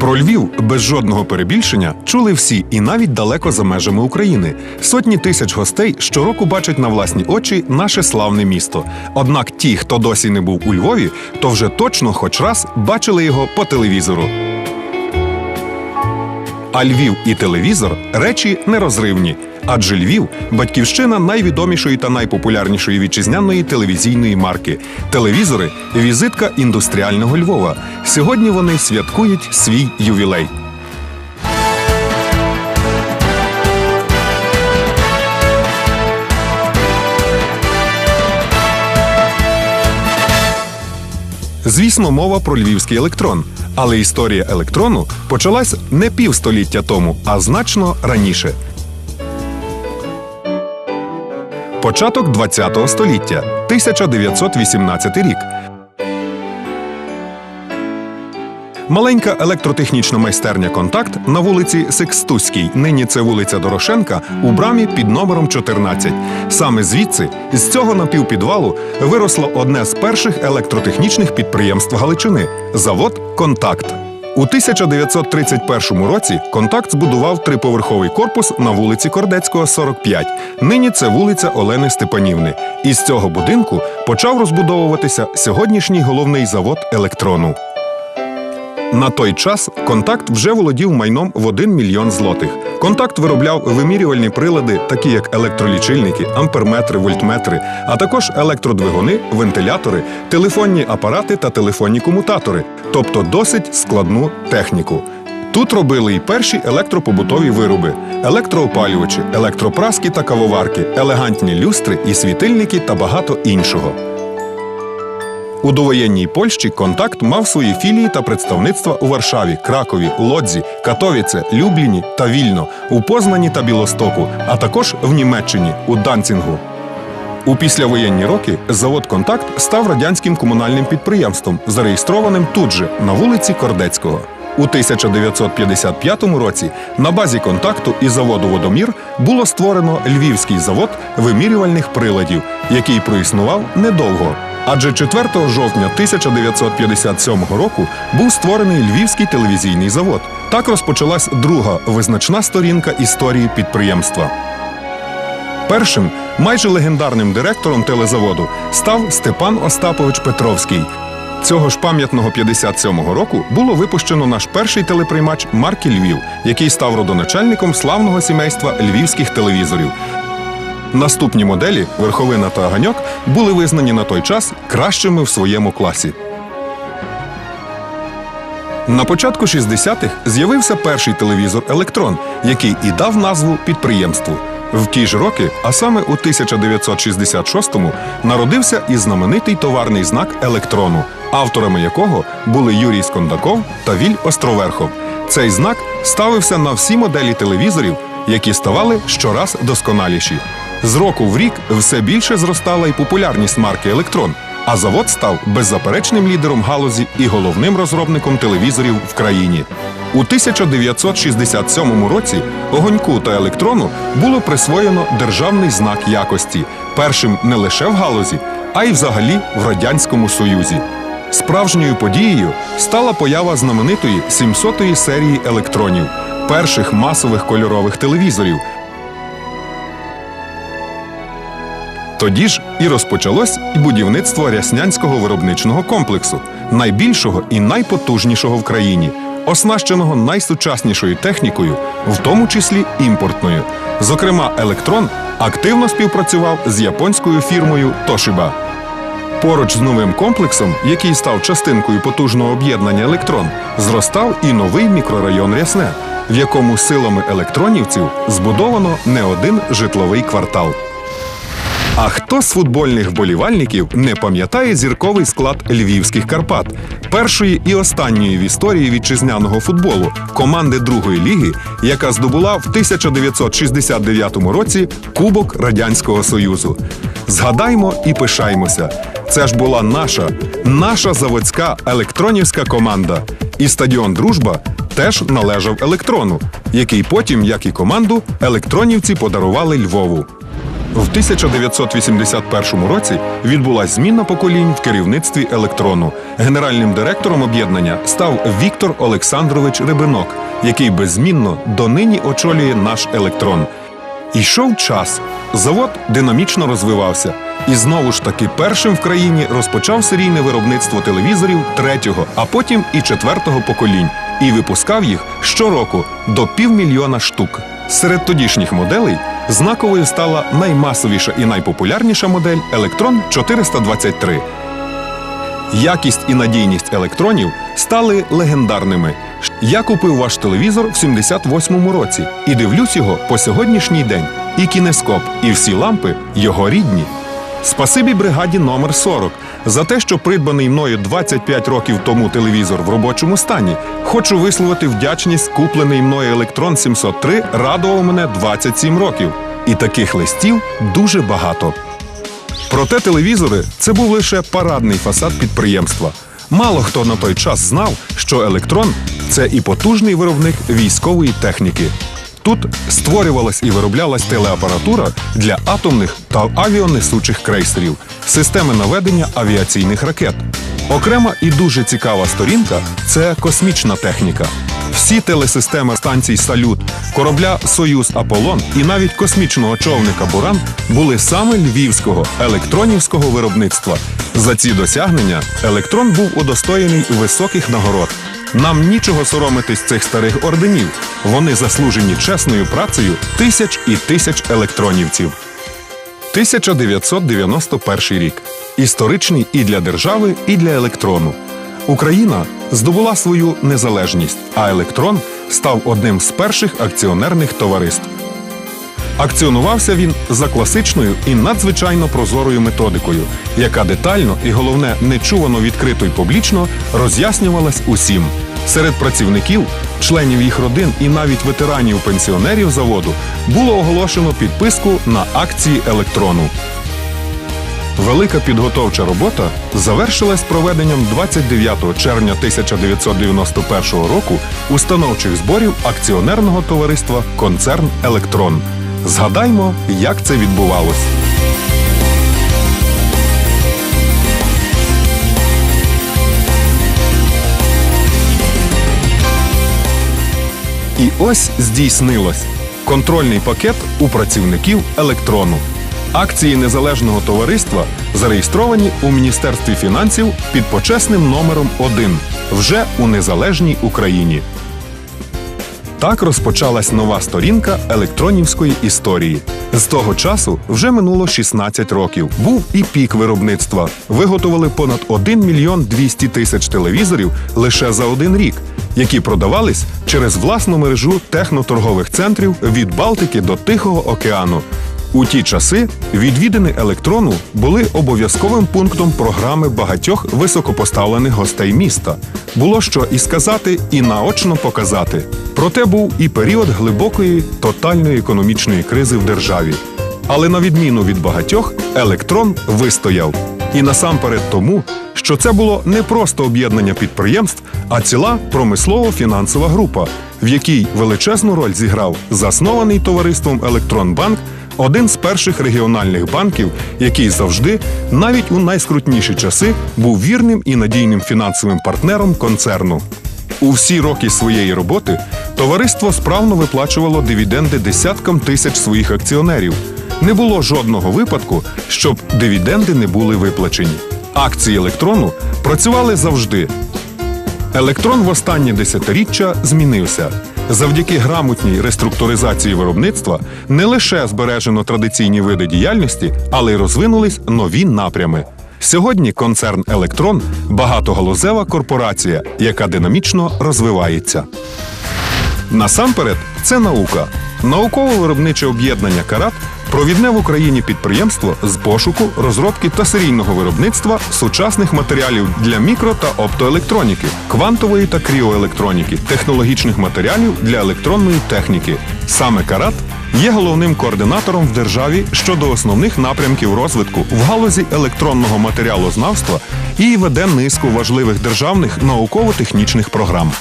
Про Львів без жодного перебільшення чули всі і навіть далеко за межами України. Сотні тисяч гостей щороку бачать на власні очі наше славне місто. Однак ті, хто досі не був у Львові, то вже точно хоч раз бачили його по телевізору. А Львів і телевізор речі нерозривні. Адже Львів батьківщина найвідомішої та найпопулярнішої вітчизняної телевізійної марки. Телевізори візитка індустріального Львова. Сьогодні вони святкують свій ювілей. Звісно, мова про львівський електрон. Але історія електрону почалась не півстоліття тому, а значно раніше. Початок ХХ століття, 1918 рік. Маленька електротехнічна майстерня Контакт на вулиці Секстуській, нині це вулиця Дорошенка, у брамі під номером 14. Саме звідси, з цього напівпідвалу, виросло одне з перших електротехнічних підприємств Галичини завод Контакт. У 1931 році Контакт збудував триповерховий корпус на вулиці Кордецького, 45. Нині це вулиця Олени Степанівни. І з цього будинку почав розбудовуватися сьогоднішній головний завод електрону. На той час контакт вже володів майном в 1 мільйон злотих. Контакт виробляв вимірювальні прилади, такі як електролічильники, амперметри, вольтметри, а також електродвигуни, вентилятори, телефонні апарати та телефонні комутатори, тобто досить складну техніку. Тут робили і перші електропобутові вироби: електроопалювачі, електропраски та кавоварки, елегантні люстри і світильники та багато іншого. У довоєнній Польщі контакт мав свої філії та представництва у Варшаві, Кракові, Лодзі, Катовіце, Любліні та Вільно, у Познані та Білостоку, а також в Німеччині у Данцінгу. У післявоєнні роки завод Контакт став радянським комунальним підприємством, зареєстрованим тут же на вулиці Кордецького. У 1955 році на базі контакту і заводу Водомір було створено Львівський завод вимірювальних приладів, який проіснував недовго. Адже 4 жовтня 1957 року був створений Львівський телевізійний завод. Так розпочалась друга визначна сторінка історії підприємства. Першим майже легендарним директором телезаводу став Степан Остапович Петровський. Цього ж пам'ятного 57-го року було випущено наш перший телеприймач марки Львів, який став родоначальником славного сімейства львівських телевізорів. Наступні моделі верховина та ганьок були визнані на той час кращими в своєму класі. На початку 60-х з'явився перший телевізор Електрон, який і дав назву підприємству. В ті ж роки, а саме у 1966-му, народився і знаменитий товарний знак електрону, авторами якого були Юрій Скондаков та Віль Островерхов. Цей знак ставився на всі моделі телевізорів, які ставали щораз досконаліші. З року в рік все більше зростала й популярність марки Електрон, а завод став беззаперечним лідером галузі і головним розробником телевізорів в країні. У 1967 році огоньку та електрону було присвоєно державний знак якості, першим не лише в галузі, а й взагалі в радянському союзі. Справжньою подією стала поява знаменитої 700-ї серії електронів, перших масових кольорових телевізорів. Тоді ж і розпочалось будівництво ряснянського виробничого комплексу, найбільшого і найпотужнішого в країні, оснащеного найсучаснішою технікою, в тому числі імпортною. Зокрема, електрон активно співпрацював з японською фірмою Toshiba. Поруч з новим комплексом, який став частинкою потужного об'єднання електрон, зростав і новий мікрорайон Рясне, в якому силами електронівців збудовано не один житловий квартал. А хто з футбольних вболівальників не пам'ятає зірковий склад львівських Карпат, першої і останньої в історії вітчизняного футболу команди другої ліги, яка здобула в 1969 році Кубок Радянського Союзу. Згадаймо і пишаймося. Це ж була наша, наша заводська електронівська команда. І стадіон Дружба теж належав електрону, який потім, як і команду, електронівці подарували Львову. В 1981 році відбулась зміна поколінь в керівництві електрону. Генеральним директором об'єднання став Віктор Олександрович Рибинок, який беззмінно донині очолює наш електрон. Ішов час. Завод динамічно розвивався. І знову ж таки першим в країні розпочав серійне виробництво телевізорів третього, а потім і четвертого поколінь, і випускав їх щороку до півмільйона штук. Серед тодішніх моделей знаковою стала наймасовіша і найпопулярніша модель Електрон 423. Якість і надійність електронів стали легендарними. Я купив ваш телевізор в 78-му році і дивлюсь його по сьогоднішній день. І кінескоп, і всі лампи його рідні. Спасибі бригаді номер 40 за те, що придбаний мною 25 років тому телевізор в робочому стані. Хочу висловити вдячність. Куплений мною електрон 703 радував мене 27 років. І таких листів дуже багато. Проте телевізори це був лише парадний фасад підприємства. Мало хто на той час знав, що електрон це і потужний виробник військової техніки. Тут створювалась і вироблялась телеапаратура для атомних та авіанесучих крейсерів, системи наведення авіаційних ракет. Окрема і дуже цікава сторінка це космічна техніка. Всі телесистеми станцій Салют, корабля Союз Аполлон і навіть космічного човника Буран були саме львівського електронівського виробництва. За ці досягнення електрон був удостоєний високих нагород. Нам нічого соромитись цих старих орденів. Вони заслужені чесною працею тисяч і тисяч електронівців. 1991 рік. Історичний і для держави, і для електрону. Україна здобула свою незалежність, а електрон став одним з перших акціонерних товариств. Акціонувався він за класичною і надзвичайно прозорою методикою, яка детально і головне нечувано відкрито й публічно роз'яснювалась усім. Серед працівників, членів їх родин і навіть ветеранів-пенсіонерів заводу було оголошено підписку на акції електрону. Велика підготовча робота завершилась проведенням 29 червня 1991 року установчих зборів акціонерного товариства Концерн Електрон. Згадаймо, як це відбувалось. І ось здійснилось контрольний пакет у працівників електрону. Акції незалежного товариства зареєстровані у Міністерстві фінансів під почесним номером 1 вже у незалежній Україні. Так розпочалась нова сторінка електронівської історії. З того часу вже минуло 16 років. Був і пік виробництва. Виготовили понад 1 мільйон 200 тисяч телевізорів лише за один рік, які продавались через власну мережу техноторгових центрів від Балтики до Тихого океану. У ті часи відвідини електрону були обов'язковим пунктом програми багатьох високопоставлених гостей міста. Було що і сказати, і наочно показати. Проте був і період глибокої тотальної економічної кризи в державі. Але на відміну від багатьох, електрон вистояв. І насамперед тому, що це було не просто об'єднання підприємств, а ціла промислово-фінансова група, в якій величезну роль зіграв заснований товариством Електронбанк один з перших регіональних банків, який завжди, навіть у найскрутніші часи, був вірним і надійним фінансовим партнером концерну. У всі роки своєї роботи товариство справно виплачувало дивіденди десяткам тисяч своїх акціонерів. Не було жодного випадку, щоб дивіденди не були виплачені. Акції електрону працювали завжди. Електрон в останні десятиріччя змінився. Завдяки грамотній реструктуризації виробництва не лише збережено традиційні види діяльності, але й розвинулись нові напрями. Сьогодні концерн Електрон багатогалузева корпорація, яка динамічно розвивається. Насамперед, це наука. Науково-виробниче об'єднання Карат провідне в Україні підприємство з пошуку, розробки та серійного виробництва сучасних матеріалів для мікро та оптоелектроніки, квантової та кріоелектроніки, технологічних матеріалів для електронної техніки. Саме Карат є головним координатором в державі щодо основних напрямків розвитку в галузі електронного матеріалознавства і веде низку важливих державних науково-технічних програм.